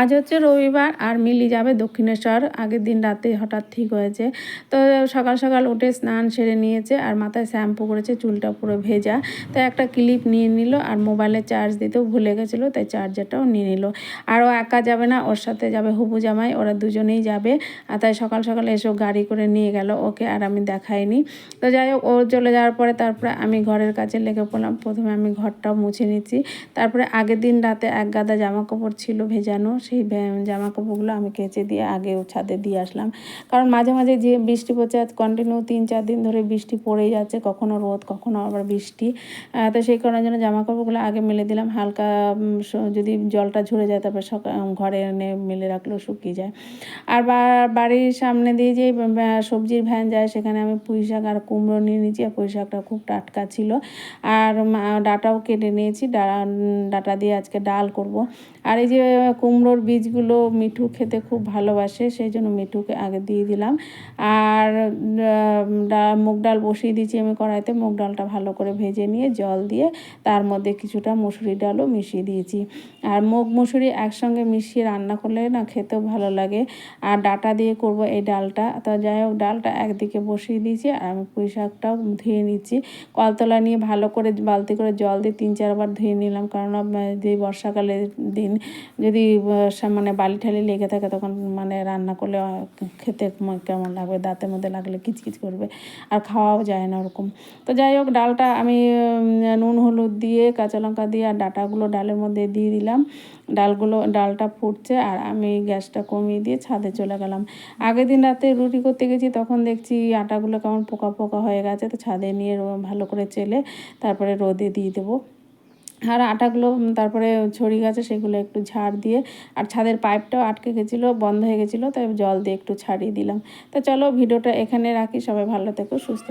আজ হচ্ছে রবিবার আর মিলি যাবে দক্ষিণেশ্বর। আগের দিন রাতে হঠাৎ ঠিক হয়েছে। তো সকাল সকাল উঠে স্নান সেরে নিয়েছে আর মাথায় শ্যাম্পু করেছে, চুলটা পুরো ভেজা। তো একটা ক্লিপ নিয়ে নিল আর মোবাইলে চার্জ দিতেও ভুলে গেছিল, তাই চার্জারটাও নিয়ে নিল। আর ও একা যাবে না, ওর সাথে যাবে হুবু জামাই, ওরা দুজনেই যাবে। আর তাই সকাল সকাল এসব গাড়ি করে নিয়ে গেল ওকে আর আমি দেখাইনি। তো যাই হোক, ও চলে যাওয়ার পরে তারপরে আমি ঘরের কাছে লেগে পড়লাম। প্রথমে আমি ঘরটাও মুছে নিচ্ছি। তারপরে আগের দিন রাতে এক গাদা জামা কাপড় ছিল ভেজানো সেই জামা কাপড়গুলো আমি কেচে দিয়ে আগে ছাদে দিয়ে আসলাম। কারণ মাঝে মাঝে যে বৃষ্টি পড়ছে, আজ কন্টিনিউ তিন চার দিন ধরে বৃষ্টি পড়েই যাচ্ছে, কখনো রোদ, কখনো আবার বৃষ্টি। তো সেই কারণের জন্য জামা কাপড়গুলো আগে মেলে দিলাম, হালকা যদি জলটা ঝরে যায়, তারপর সকাল ঘরে এনে মেলে রাখলেও শুকিয়ে যায়। আর বাড়ির সামনে দিয়ে যে সবজির ভ্যান যায়, সেখানে আমি পুঁই শাক আর কুমড়ো নিয়ে নিয়েছি, আর পুঁই শাকটা খুব টাটকা ছিল। আর ডাঁটাও কেটে নিয়েছি ডাঁটা দিয়ে আজকে ডাল করব। আর এই যে কুমড়োর বীজগুলো মিঠু খেতে খুব ভালোবাসে, সেই জন্য মিঠুকে আগে দিয়ে দিলাম। আর মুগ ডাল বসিয়ে দিয়েছি আমি কড়াইতে, মুগ ডালটা ভালো করে ভেজে নিয়ে জল দিয়ে তার মধ্যে কিছুটা মুসুরি ডালও মিশিয়ে দিয়েছি। আর মুগ মুসুরি একসঙ্গে মিশিয়ে রান্না করলে না খেতেও ভালো লাগে। আর ডাটা দিয়ে করব এই ডালটা। তো যাই হোক, ডালটা একদিকে বসিয়ে দিয়েছি আর আমি পুঁই শাকটাও ধুয়ে নিচ্ছি। কলতলা নিয়ে ভালো করে বালতি করে জল দিয়ে তিন চারবার ধুয়ে নিলাম। কারণ যে বর্ষাকালের দিন যদি মানে বালি ঠালি লেগে থাকে তখন মানে রান্না করলে খেতে কেমন লাগবে? দাঁতের মধ্যে লাগলে কিচকিচ করবে আর খাওয়াও যায় না ওরকম। তো যাই হোক, ডালটা আমি নুন, হলুদ দিয়ে, কাঁচা লঙ্কা দিয়ে আর ডাটাগুলো ডালের মধ্যে দিয়ে দিলাম। ডালগুলো, ডালটা ফুটছে আর আমি গ্যাসটা কমিয়ে দিয়ে ছাদে চলে গেলাম। আগের দিন রাতে রুটি করতে গেছি, তখন দেখছি আটাগুলো কেমন পোকা পোকা হয়ে গেছে, তো ছাদে নিয়ে ভালো করে চেলে তারপরে রোদে দিয়ে দেবো। আর আটাগুলো তারপরে ছড়ি গেছে, সেগুলো একটু ঝাড় দিয়ে, আর ছাদের পাইপটাও আটকে গেছিল, বন্ধ হয়ে গেছিল, তাই জল দিয়ে একটু ছাড়িয়ে দিলাম তা চলো, ভিডিওটা এখানে রাখি, সবাই ভালো থেকো, সুস্থ।